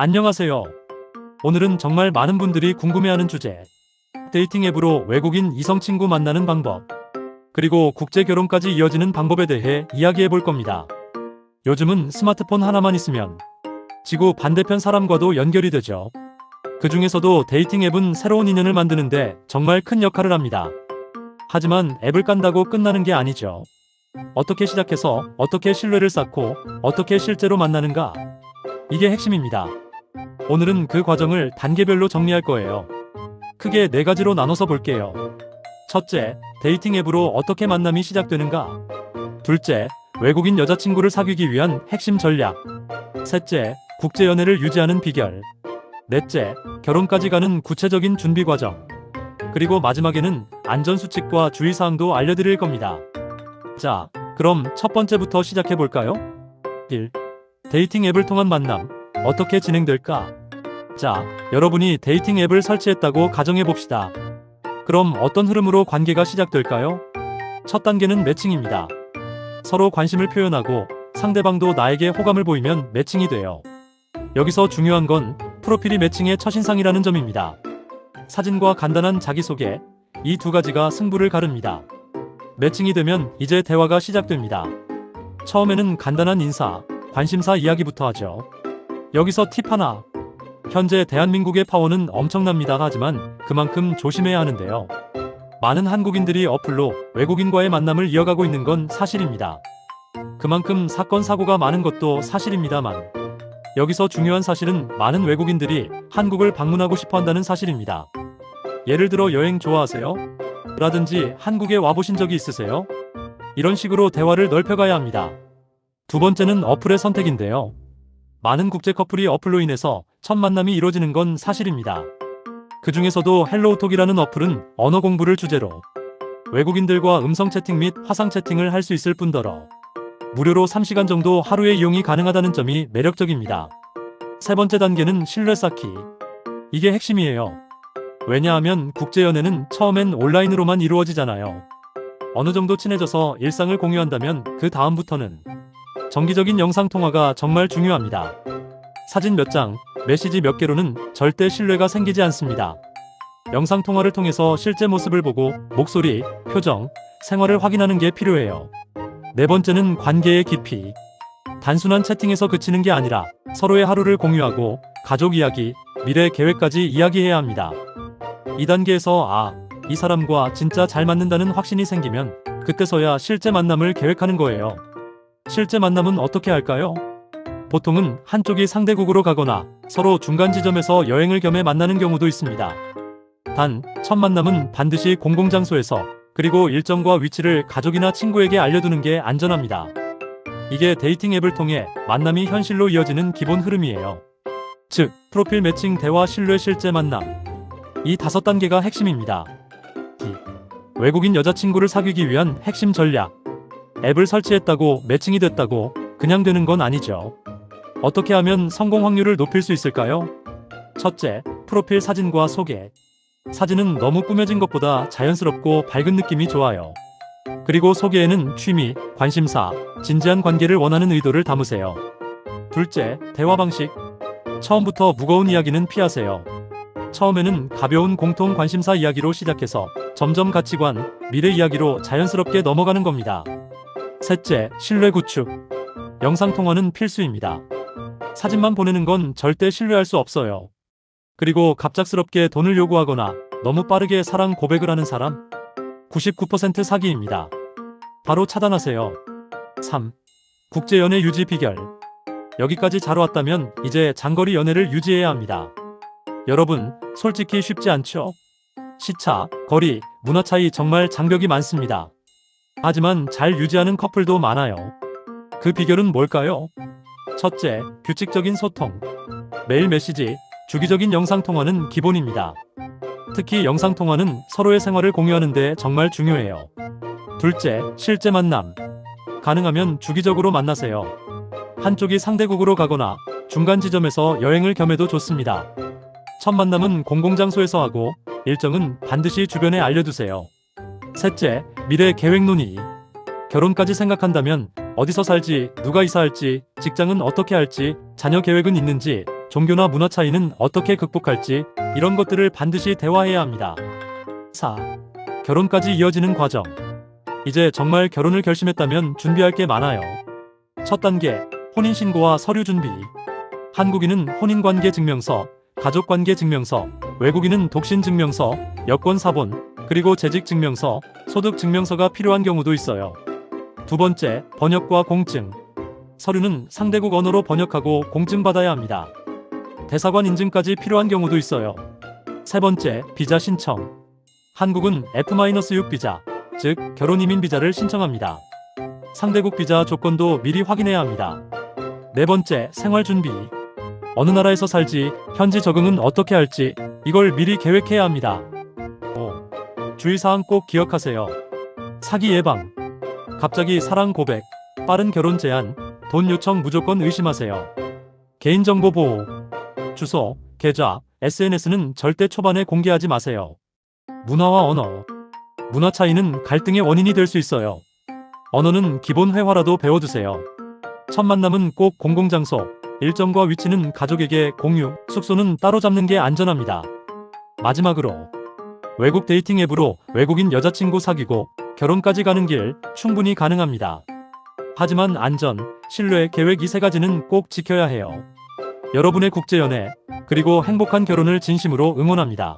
안녕하세요. 오늘은 정말 많은 분들이 궁금해하는 주제. 데이팅 앱으로 외국인 이성 친구 만나는 방법. 그리고 국제 결혼까지 이어지는 방법에 대해 이야기해 볼 겁니다. 요즘은 스마트폰 하나만 있으면 지구 반대편 사람과도 연결이 되죠. 그 중에서도 데이팅 앱은 새로운 인연을 만드는데 정말 큰 역할을 합니다. 하지만 앱을 깐다고 끝나는 게 아니죠. 어떻게 시작해서 어떻게 신뢰를 쌓고 어떻게 실제로 만나는가? 이게 핵심입니다. 오늘은 그 과정을 단계별로 정리할 거예요. 크게 네 가지로 나눠서 볼게요. 첫째, 데이팅 앱으로 어떻게 만남이 시작되는가? 둘째, 외국인 여자친구를 사귀기 위한 핵심 전략. 셋째, 국제 연애를 유지하는 비결. 넷째, 결혼까지 가는 구체적인 준비 과정. 그리고 마지막에는 안전수칙과 주의사항도 알려드릴 겁니다. 자, 그럼 첫 번째부터 시작해 볼까요? 1. 데이팅 앱을 통한 만남. 어떻게 진행될까? 자, 여러분이 데이팅 앱을 설치했다고 가정해 봅시다. 그럼 어떤 흐름으로 관계가 시작될까요? 첫 단계는 매칭입니다. 서로 관심을 표현하고 상대방도 나에게 호감을 보이면 매칭이 돼요. 여기서 중요한 건 프로필이 매칭의 첫인상이라는 점입니다. 사진과 간단한 자기소개, 이 두 가지가 승부를 가릅니다. 매칭이 되면 이제 대화가 시작됩니다. 처음에는 간단한 인사, 관심사 이야기부터 하죠. 여기서 팁 하나. 현재 대한민국의 파워는 엄청납니다. 하지만 그만큼 조심해야 하는데요. 많은 한국인들이 어플로 외국인과의 만남을 이어가고 있는 건 사실입니다. 그만큼 사건, 사고가 많은 것도 사실입니다만. 여기서 중요한 사실은 많은 외국인들이 한국을 방문하고 싶어 한다는 사실입니다. 예를 들어 여행 좋아하세요? 라든지 한국에 와보신 적이 있으세요? 이런 식으로 대화를 넓혀가야 합니다. 두 번째는 어플의 선택인데요. 많은 국제 커플이 어플로 인해서 첫 만남이 이루어지는 건 사실입니다. 그 중에서도 헬로우톡이라는 어플은 언어 공부를 주제로 외국인들과 음성 채팅 및 화상 채팅을 할 수 있을 뿐더러 무료로 3시간 정도 하루에 이용이 가능하다는 점이 매력적입니다. 세 번째 단계는 신뢰 쌓기. 이게 핵심이에요. 왜냐하면 국제연애는 처음엔 온라인으로만 이루어지잖아요. 어느 정도 친해져서 일상을 공유한다면 그 다음부터는 정기적인 영상통화가 정말 중요합니다. 사진 몇 장, 메시지 몇 개로는 절대 신뢰가 생기지 않습니다. 영상통화를 통해서 실제 모습을 보고 목소리, 표정, 생활을 확인하는 게 필요해요. 네 번째는 관계의 깊이. 단순한 채팅에서 그치는 게 아니라 서로의 하루를 공유하고 가족 이야기, 미래 계획까지 이야기해야 합니다. 이 단계에서 아, 이 사람과 진짜 잘 맞는다는 확신이 생기면 그때서야 실제 만남을 계획하는 거예요. 실제 만남은 어떻게 할까요? 보통은 한쪽이 상대국으로 가거나 서로 중간 지점에서 여행을 겸해 만나는 경우도 있습니다. 단, 첫 만남은 반드시 공공장소에서 그리고 일정과 위치를 가족이나 친구에게 알려두는 게 안전합니다. 이게 데이팅 앱을 통해 만남이 현실로 이어지는 기본 흐름이에요. 즉, 프로필 매칭, 대화, 신뢰, 실제 만남. 이 다섯 단계가 핵심입니다. 외국인 여자친구를 사귀기 위한 핵심 전략. 앱을 설치했다고 매칭이 됐다고 그냥 되는 건 아니죠. 어떻게 하면 성공 확률을 높일 수 있을까요? 첫째, 프로필 사진과 소개. 사진은 너무 꾸며진 것보다 자연스럽고 밝은 느낌이 좋아요. 그리고 소개에는 취미, 관심사, 진지한 관계를 원하는 의도를 담으세요. 둘째, 대화 방식. 처음부터 무거운 이야기는 피하세요. 처음에는 가벼운 공통 관심사 이야기로 시작해서 점점 가치관, 미래 이야기로 자연스럽게 넘어가는 겁니다. 셋째, 신뢰 구축. 영상 통화는 필수입니다. 사진만 보내는 건 절대 신뢰할 수 없어요. 그리고 갑작스럽게 돈을 요구하거나 너무 빠르게 사랑 고백을 하는 사람? 99% 사기입니다. 바로 차단하세요. 3. 국제 연애 유지 비결. 여기까지 잘 왔다면 이제 장거리 연애를 유지해야 합니다. 여러분, 솔직히 쉽지 않죠? 시차, 거리, 문화 차이 정말 장벽이 많습니다. 하지만 잘 유지하는 커플도 많아요. 그 비결은 뭘까요? 첫째, 규칙적인 소통. 매일 메시지, 주기적인 영상통화는 기본입니다. 특히 영상통화는 서로의 생활을 공유하는 데 정말 중요해요. 둘째, 실제 만남. 가능하면 주기적으로 만나세요. 한쪽이 상대국으로 가거나 중간 지점에서 여행을 겸해도 좋습니다. 첫 만남은 공공장소에서 하고 일정은 반드시 주변에 알려두세요. 셋째, 미래 계획 논의. 결혼까지 생각한다면 어디서 살지, 누가 이사할지, 직장은 어떻게 할지, 자녀 계획은 있는지 종교나 문화 차이는 어떻게 극복할지 이런 것들을 반드시 대화해야 합니다. 4. 결혼까지 이어지는 과정. 이제 정말 결혼을 결심했다면 준비할 게 많아요. 첫 단계, 혼인신고와 서류 준비. 한국인은 혼인관계 증명서, 가족관계 증명서, 외국인은 독신 증명서, 여권 사본, 그리고 재직 증명서, 소득 증명서가 필요한 경우도 있어요. 두 번째, 번역과 공증. 서류는 상대국 언어로 번역하고 공증받아야 합니다. 대사관 인증까지 필요한 경우도 있어요. 세 번째, 비자 신청. 한국은 F-6 비자, 즉 결혼 이민 비자를 신청합니다. 상대국 비자 조건도 미리 확인해야 합니다. 네 번째, 생활 준비. 어느 나라에서 살지, 현지 적응은 어떻게 할지 이걸 미리 계획해야 합니다. 5. 주의사항 꼭 기억하세요. 사기 예방. 갑자기 사랑 고백, 빠른 결혼 제한, 돈 요청 무조건 의심하세요. 개인정보 보호. 주소, 계좌, SNS는 절대 초반에 공개하지 마세요. 문화와 언어. 문화 차이는 갈등의 원인이 될 수 있어요. 언어는 기본 회화라도 배워두세요. 첫 만남은 꼭 공공장소, 일정과 위치는 가족에게 공유, 숙소는 따로 잡는 게 안전합니다. 마지막으로 외국 데이팅 앱으로 외국인 여자친구 사귀고 결혼까지 가는 길 충분히 가능합니다. 하지만 안전, 신뢰, 계획 이 세 가지는 꼭 지켜야 해요. 여러분의 국제연애, 그리고 행복한 결혼을 진심으로 응원합니다.